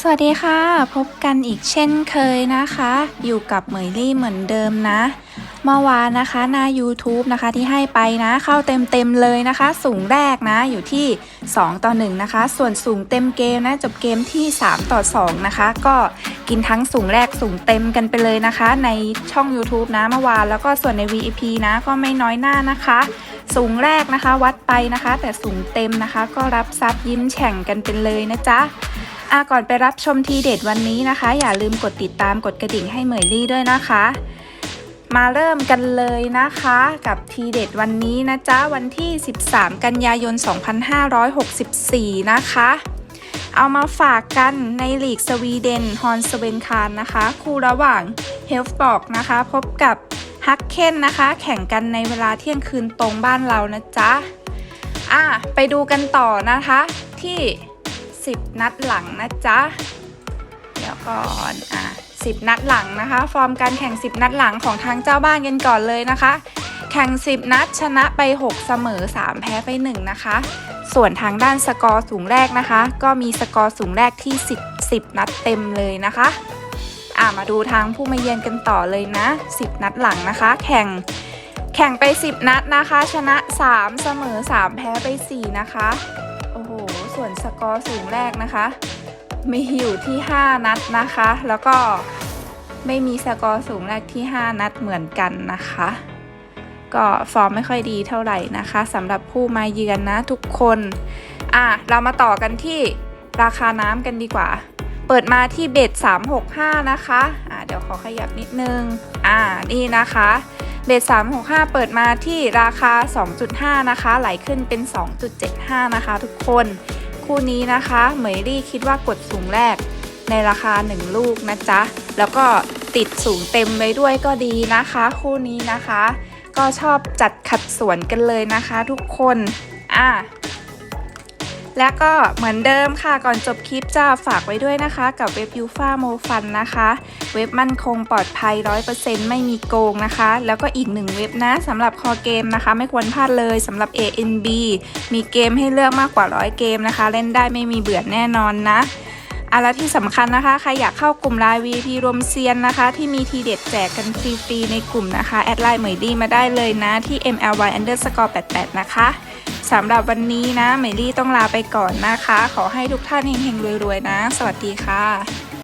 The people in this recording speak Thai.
สวัสดีค่ะ พบกันอีกเช่นเคยนะคะ อยู่กับเหมยลี่เหมือนเดิมนะ เมื่อวานนะคะหน้า YouTube นะคะที่ให้ไปนะ เข้าเต็มๆเลยนะคะ สูงแรกนะอยู่ที่ 2 ต่อ 1 นะคะ ส่วนสูงเต็มเกมนะ จบเกมที่ 3 ต่อ 2 นะคะ ก็กินทั้งสูงแรกสูงเต็มกันไปเลยนะคะ ในช่อง YouTube นะเมื่อวานแล้วก็ส่วนใน VIP นะก็ไม่น้อยหน้านะคะ สูงแรกนะคะวัดไปนะคะ แต่สูงเต็มนะคะ ก็รับซับยิ้มแฉ่งกันเป็นเลยนะจ๊ะอะก่อนไปรับชมทีเด็ดวันนี้นะคะ อย่าลืมกดติดตามกดกระดิ่งให้เหมยลี่ด้วยนะคะ มาเริ่มกันเลยนะคะ กับทีเด็ดวันนี้นะจ๊ะวันที่ 13 กันยายน 2564 นะคะเอามาฝากกันในลีกสวีเดนฮอนสเวนคารนะคะ คู่ระหว่างเฮลฟ์บอกนะคะ พบกับ ฮักเคนนะคะ แข่งกันในเวลาเที่ยงคืนตรงบ้านเรานะจ๊ะอะไปดูกันต่อนะคะที่ 10 นัดหลังนะจ๊ะเดี๋ยวก่อนอะ10 นัดหลังนะคะ ฟอร์มการแข่ง 10 นัดหลังของทางเจ้าบ้านกันก่อนเลยนะคะ แข่ง 10 นัดชนะไป 6 เสมอ 3 แพ้ไป 1 นะคะ ส่วนทางด้านสกอร์สูงแรกนะคะ ก็มีสกอร์สูงแรกที่ 10 10 นัดเต็มเลยนะคะ อะมาดูทางผู้มาเยือนกันต่อเลยนะ 10 นัดหลังนะคะ แข่งแข่งไป 10 นัดนะคะ ชนะ 3 เสมอ 3 แพ้ไป 4 นะคะ โอ้โห ส่วนสกอร์สูงแรกนะคะ มีอยู่ที่ 5 นัดนะคะ แล้วก็ไม่มีสกอร์สูงแรกที่ 5 นัดเหมือนกันนะคะ ก็ฟอร์มไม่ค่อยดีเท่าไหร่นะคะสำหรับผู้มาเยือนนะทุกคน อะ เรามาต่อกันที่ราคาน้ำกันดีกว่า เปิดมาที่เบ็ด365 นะคะอะเดี๋ยวขอขยับนิดนึง อ่า นี่นะคะ เบส365 เปิดมาที่ราคา 2.5 นะคะ ไหลขึ้นเป็น 2.75 นะคะ ทุกคน คู่นี้นะคะ เหมยรี่คิดว่ากดสูงแรกในราคา 1 ลูกนะจ๊ะ แล้วก็ติดสูงเต็มไว้ด้วยก็ดีนะคะ คู่นี้นะคะ ก็ชอบจัดขัดสวนกันเลยนะคะ ทุกคน อะ และก็เหมือนเดิมค่ะก่อนจบคลิปจะฝากไว้ด้วยนะคะ กับเว็บยูฟาโมฟันนะคะ เว็บมั่นคงปลอดภัย 100%ไม่มีโกงนะคะ แล้วก็อีกหนึ่งเว็บนะสำหรับคอเกมนะคะ ไม่ควรพลาดเลยสำหรับ ANB มีเกมให้เลือกมากกว่า 100 เกมนะคะ เล่นได้ไม่มีเบื่อแน่นอนนะอะแล้วที่สำคัญนะคะ ใครอยากเข้ากลุ่มไลน์ VIP รวมเซียนนะคะ ที่มีทีเด็ดแจกกันฟรีๆในกลุ่มนะคะ แอดไลน์เหมยดีมาได้เลยนะที่ MLY underscore 88นะคะ สำหรับวันนี้นะเมลี่ต้องลาไปก่อนนะคะ ขอให้ทุกท่านเฮงๆรวยๆนะ สวัสดีค่ะ